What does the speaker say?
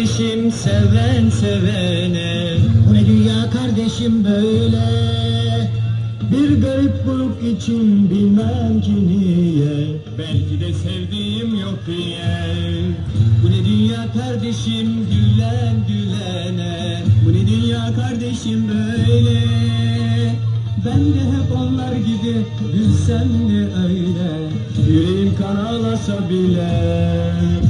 kardeşim seven sevene. Bu ne dünya kardeşim böyle. Bir garip buruk için bilmem ki niye. Belki de sevdiğim yok diye. Bu ne dünya kardeşim gülen gülene. Bu ne dünya kardeşim böyle. Ben de hep onlar gibi gülsem de öyle. Yüreğim kan ağlasa bile.